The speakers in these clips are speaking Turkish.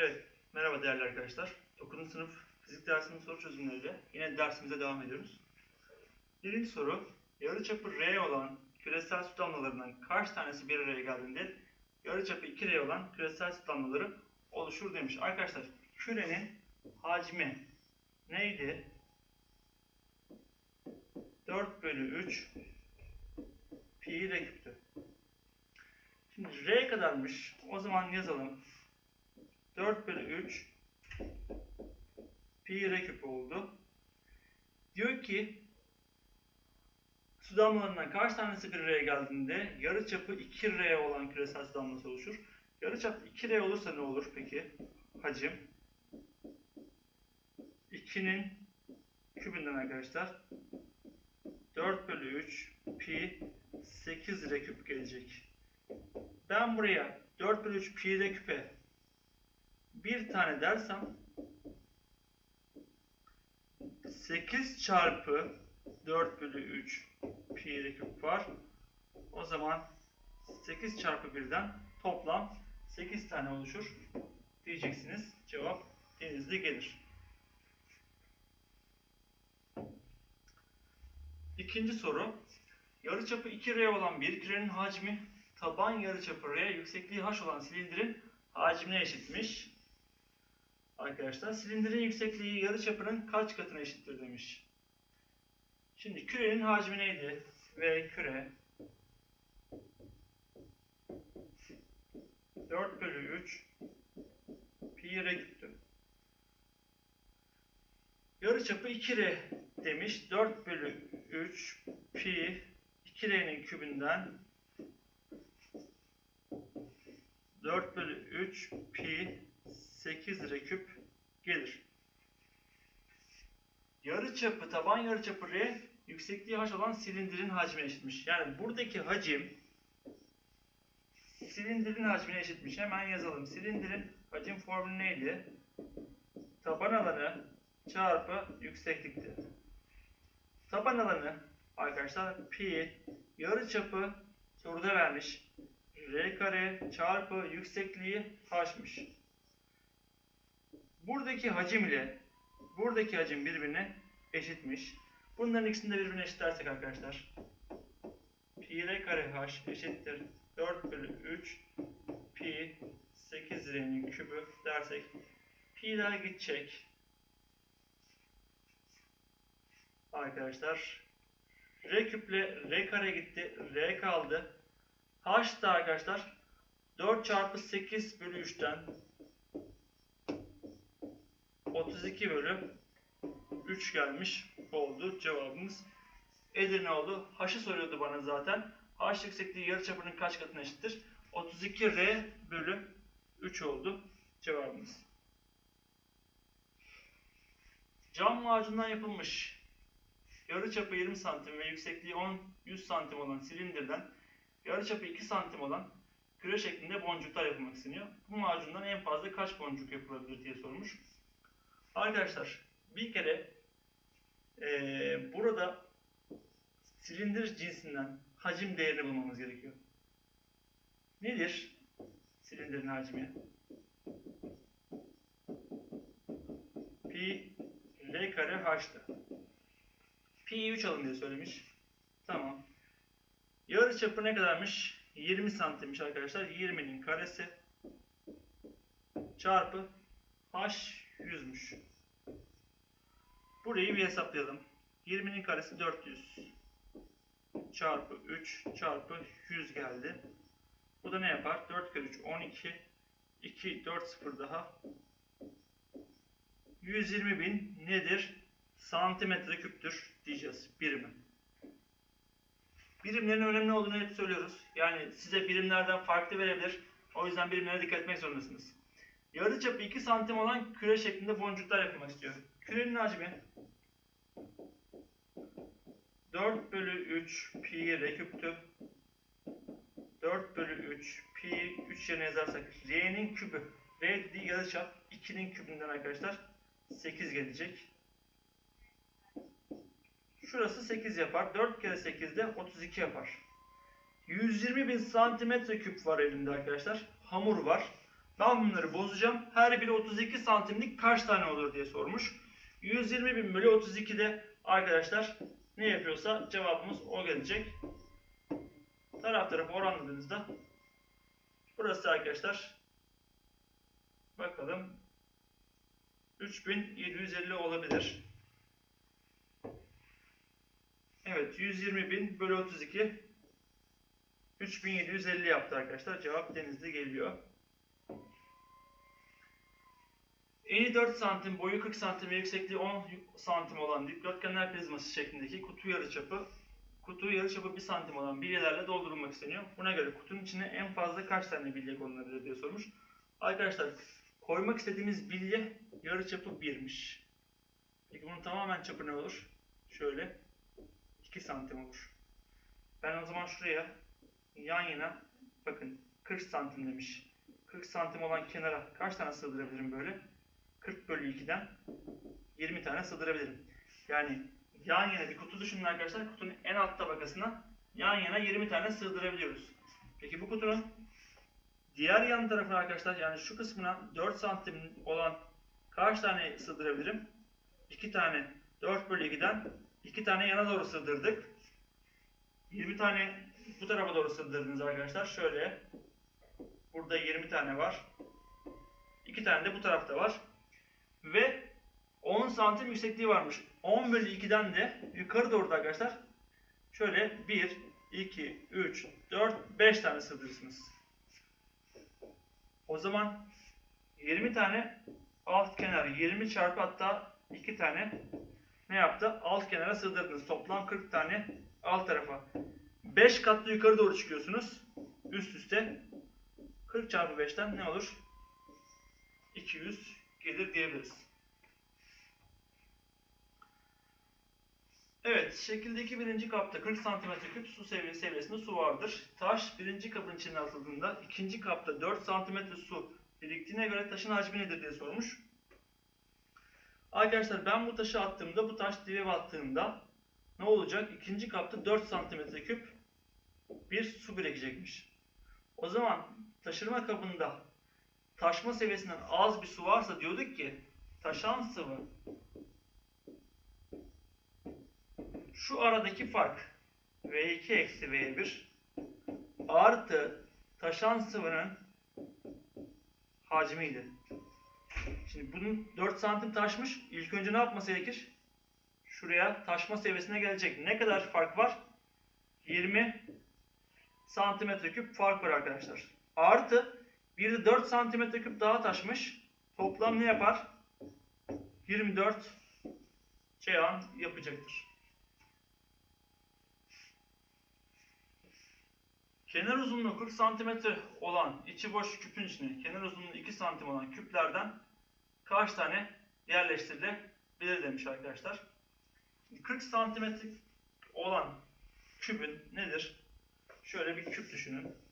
Evet, merhaba değerli arkadaşlar. 9. sınıf fizik dersinin soru çözümleriyle yine dersimize devam ediyoruz. Birinci soru, yarıçapı R olan küresel su damlalarından kaç tanesi bir araya geldiğinde yarıçapı 2R olan küresel su damlaları oluşur demiş. Arkadaşlar, kürenin hacmi neydi? 4 bölü 3 pi R küptü. Şimdi R kadarmış. O zaman yazalım. 4 bölü 3 pi r küp oldu. Diyor ki su damlalarından kaç tanesi bir r'ye geldiğinde yarıçapı 2r olan küresel su damlası oluşur. Yarıçap 2r olursa ne olur peki? Hacim 2'nin kübünden arkadaşlar 4 bölü 3 pi 8 r küp gelecek. Ben buraya 4 bölü 3 pi r küpe bir tane dersem 8 çarpı 4 bölü 3 pi küp var. O zaman 8 çarpı 1'den toplam 8 tane oluşur diyeceksiniz. Cevap denizde gelir. İkinci soru. Yarıçapı 2R olan bir kürenin hacmi taban yarıçapı R, yüksekliği H olan silindirin hacmine eşitmiş. Arkadaşlar silindirin yüksekliği yarıçapının kaç katına eşittir demiş. Şimdi kürenin hacmi neydi? V küre 4 bölü 3 pi r küptü. Yarıçapı 2r demiş. 4 bölü 3 pi 2r'nin kübünden 4 bölü 3 pi 8 r küp gelir. Yarıçapı, taban yarıçapı r, yüksekliği h olan silindirin hacmine eşitmiş. Yani buradaki hacim silindirin hacmine eşitmiş. Hemen yazalım. Silindirin hacim formülü neydi? Taban alanı çarpı yükseklikti. Taban alanı arkadaşlar pi yarıçapı soruda vermiş. R kare çarpı yüksekliği h'mış. Buradaki hacim ile buradaki hacim birbirine eşitmiş. Bunların ikisini de birbirine eşitlersek arkadaşlar. Pi r kare h eşittir 4 bölü 3 pi 8 r'nin kübü dersek pi'ler gidecek. Arkadaşlar r küple r kare gitti. r kaldı. h da arkadaşlar 4 çarpı 8 bölü 3'ten 32 bölü 3 gelmiş oldu cevabımız. Edirne oldu. H'ı soruyordu bana zaten. H yüksekliği yarıçapının kaç katına eşittir? 32 R bölü 3 oldu cevabımız. Cam macundan yapılmış yarıçapı 20 santim ve yüksekliği 10-100 santim olan silindirden yarıçapı 2 santim olan küre şeklinde boncuklar yapılmak isteniyor. Bu macundan en fazla kaç boncuk yapılabilir diye sormuş. Arkadaşlar bir kere eee, burada silindir cinsinden hacim değerini bulmamız gerekiyor. Nedir silindirin hacmi? Pi L kare H'tı. Pi'yi 3 alın diye söylemiş. Tamam. Yarı çapı ne kadarmış? 20 santimmiş arkadaşlar. 20'nin karesi çarpı H 100'müş. Burayı bir hesaplayalım. 20'nin karesi 400 çarpı 3 çarpı 100 geldi. Bu da ne yapar? 4 kere 3 12 2 4 0 daha 120 bin nedir? Santimetre küptür diyeceğiz birimi. Birimlerin önemli olduğunu hep söylüyoruz. Yani size birimlerden farklı verebilir. O yüzden birimlere dikkat etmek zorundasınız. Yarıçapı 2 santim olan küre şeklinde boncuklar yapmak istiyor. Kürenin hacmi 4 bölü 3 pi r küptü. 4 bölü 3 pi 3 yerine yazarsak r'nin kübü. R dediği yarıçap 2'nin kübünden arkadaşlar 8 gelecek. Şurası 8 yapar. 4 kere 8 de 32 yapar. 120 bin santimetre küp var elimde arkadaşlar. Hamur var. Ben bunları bozacağım. Her biri 32 santimlik kaç tane olur diye sormuş. 120 bin bölü 32'de arkadaşlar ne yapıyorsa cevabımız o gelecek. Taraf tarafa oranladığınızda burası arkadaşlar bakalım 3750 olabilir. Evet 120 bin bölü 32 3750 yaptı arkadaşlar. Cevap denizde geliyor. Eni 4 santim, boyu 40 santim yüksekliği 10 santim olan dikdörtgenler prizması şeklindeki kutu yarıçapı kutu yarıçapı 1 santim olan bilyelerle doldurulmak isteniyor. Buna göre kutunun içine en fazla kaç tane bilye konulabilir diye sormuş. Arkadaşlar koymak istediğimiz bilye yarıçapı 1'miş. Peki bunun tamamen çapı ne olur? Şöyle 2 santim olur. Ben o zaman şuraya yan yana bakın 40 santim demiş. 40 santim olan kenara kaç tane sığdırabilirim böyle? 40 bölü 2'den 20 tane sığdırabilirim. Yani yan yana bir kutu düşünün arkadaşlar. Kutunun en alt tabakasına yan yana 20 tane sığdırabiliyoruz. Peki bu kutunun diğer yan tarafına arkadaşlar yani şu kısmına 4 santim olan kaç tane sığdırabilirim? 2 tane 4 bölü 2'den 2 tane yana doğru sığdırdık. 20 tane bu tarafa doğru sığdırdınız arkadaşlar. Şöyle burada 20 tane var. 2 tane de bu tarafta var. Ve 10 santim yüksekliği varmış. 10 bölü 2'den de yukarı doğru da arkadaşlar şöyle 1, 2, 3, 4, 5 tane sığdırırsınız. O zaman 20 tane alt kenar 20 çarpı hatta 2 tane ne yaptı? Alt kenara sığdırdınız. Toplam 40 tane alt tarafa. 5 katlı yukarı doğru çıkıyorsunuz. Üst üste. 40 çarpı 5'ten ne olur? 200 gelir diyebiliriz. Evet, şekildeki birinci kapta 40 cm küp su seviyesi seviyesinde su vardır. Taş birinci kabın içine atıldığında ikinci kapta 4 cm su biriktiğine göre taşın hacmi nedir diye sormuş. Arkadaşlar ben bu taşı attığımda, bu taş dibe battığında ne olacak? İkinci kapta 4 cm küp bir su birikecekmiş. O zaman taşırma kabında taşma seviyesinden az bir su varsa diyorduk ki taşan sıvı şu aradaki fark V2 eksi V1 artı taşan sıvının hacmiydi. Şimdi bunun 4 santim taşmış. İlk önce ne yapması gerekir? Şuraya taşma seviyesine gelecek. Ne kadar fark var? 20 santimetre küp fark var arkadaşlar. Artı bir de 4 santimetre küp daha taşmış. Toplam ne yapar? 24 ceyan yapacaktır. Kenar uzunluğu 40 santimetre olan içi boş küpün içine kenar uzunluğu 2 santim olan küplerden kaç tane yerleştirilebilir demiş arkadaşlar. 40 santimetre olan kübün nedir? Şöyle bir küp düşünün.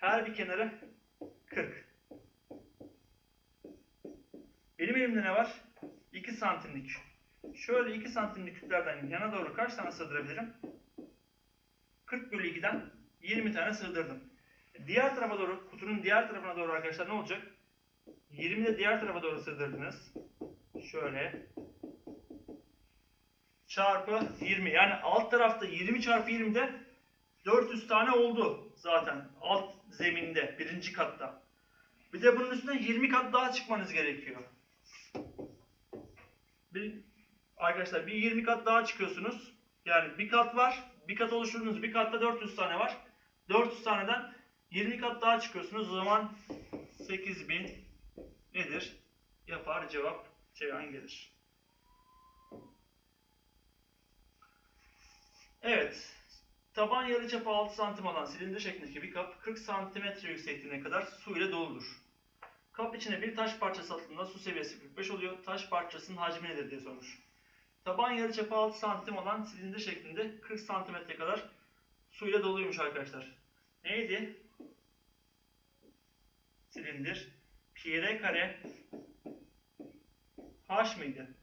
Her bir kenarı 40. Benim elimde ne var? 2 santimlik. Şöyle 2 santimlik küplerden yana doğru kaç tane sığdırabilirim? 40 bölü 2'den 20 tane sığdırdım. Diğer tarafa doğru, kutunun diğer tarafına doğru arkadaşlar ne olacak? 20 de diğer tarafa doğru sığdırdınız. Şöyle. Çarpı 20. Yani alt tarafta 20 çarpı 20'de 400 tane oldu zaten. Alt zeminde, birinci katta. Bir de bunun üstüne 20 kat daha çıkmanız gerekiyor. Bir, arkadaşlar bir 20 kat daha çıkıyorsunuz. Yani bir kat var. Bir kat oluşturduğunuz bir katta 400 tane var. 400 taneden 20 kat daha çıkıyorsunuz. O zaman 8000 nedir? Yapar cevap Ceyhan gelir. Evet. Taban yarıçapı 6 santim olan silindir şeklindeki bir kap 40 santimetre yüksekliğine kadar su ile doludur. Kap içine bir taş parçası atıldığında su seviyesi 45 oluyor. Taş parçasının hacmi nedir diye sormuş. Taban yarıçapı 6 santim olan silindir şeklinde 40 santimetre kadar su ile doluymuş arkadaşlar. Neydi? Silindir. Pi r kare h mıydı?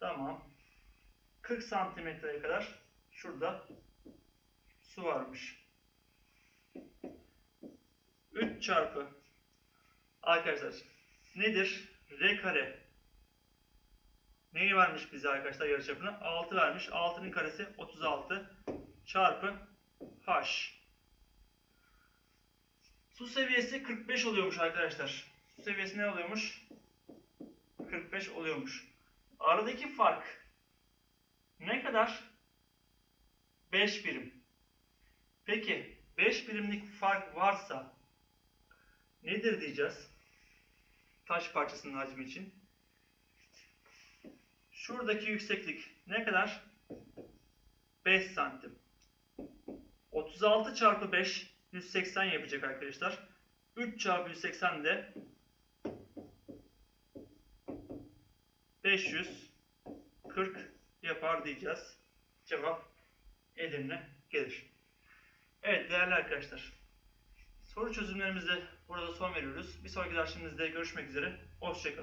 Tamam. 40 santimetreye kadar Şurada su varmış. 3 çarpı arkadaşlar nedir? R kare neyi vermiş bize arkadaşlar yarıçapını? 6 vermiş. 6'nın karesi 36 çarpı H. Su seviyesi 45 oluyormuş arkadaşlar. Su seviyesi ne oluyormuş? 45 oluyormuş. Aradaki fark ne kadar? 5 birim. Peki 5 birimlik fark varsa nedir diyeceğiz? Taş parçasının hacmi için. Şuradaki yükseklik ne kadar? 5 santim. 36 çarpı 5 180 yapacak arkadaşlar. 3 çarpı 180 de 540 yapar diyeceğiz. Cevap Edirne gelir. Evet değerli arkadaşlar. Soru çözümlerimize burada son veriyoruz. Bir sonraki dersimizde görüşmek üzere. Hoşçakalın.